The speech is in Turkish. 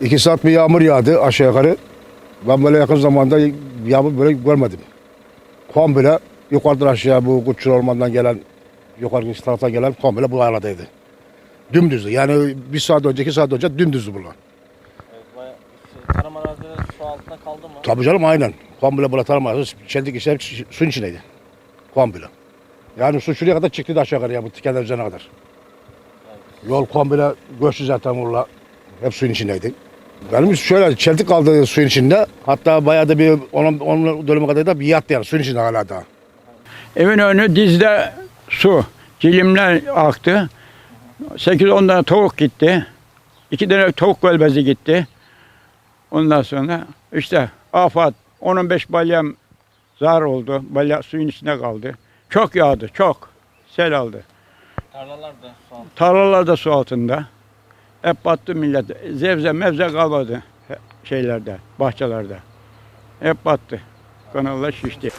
İki saat bir yağmur yağdı aşağı yukarı. Ben böyle yakın zamanda yağmur böyle görmedim. Komple yukarıdan aşağı bu Kutçul Orman'dan gelen, yukarı taraftan gelen komple bu aradaydı. Dümdüzdü. Yani bir saat önce, iki saat önce dümdüzdü bunlar. Evet, bayağı şey, tarım arazileri su altında kaldı mı? Tabii canım aynen. Komple burada tarım çeldik işler hep suyun içindeydi. Komple. Yani su şuraya kadar çıktı aşağı yukarı ya bu tikenler üzerine kadar. Yol komple göçtü zaten burada. Hep suyun içindeydi. Benim şöyle çeltik kaldı suyun içinde. Hatta bayağı da bir onun, onun dönümü kadar da bir yattı yani suyun içinde hala daha. Evin önü dizde su. Cilimler aktı. 8-10 tane tavuk gitti. 2 tane tavuk gölbezi gitti. Ondan sonra işte afat 10-15 balyam zar oldu. Balya suyun içinde kaldı. Çok yağdı, çok. Sel aldı. Tarlalar da su altında. Tarlalar da su altında. Hep battı millet. Zevze mevze kalmadı şeylerde, bahçelerde. Hep battı. Kanallar şişti.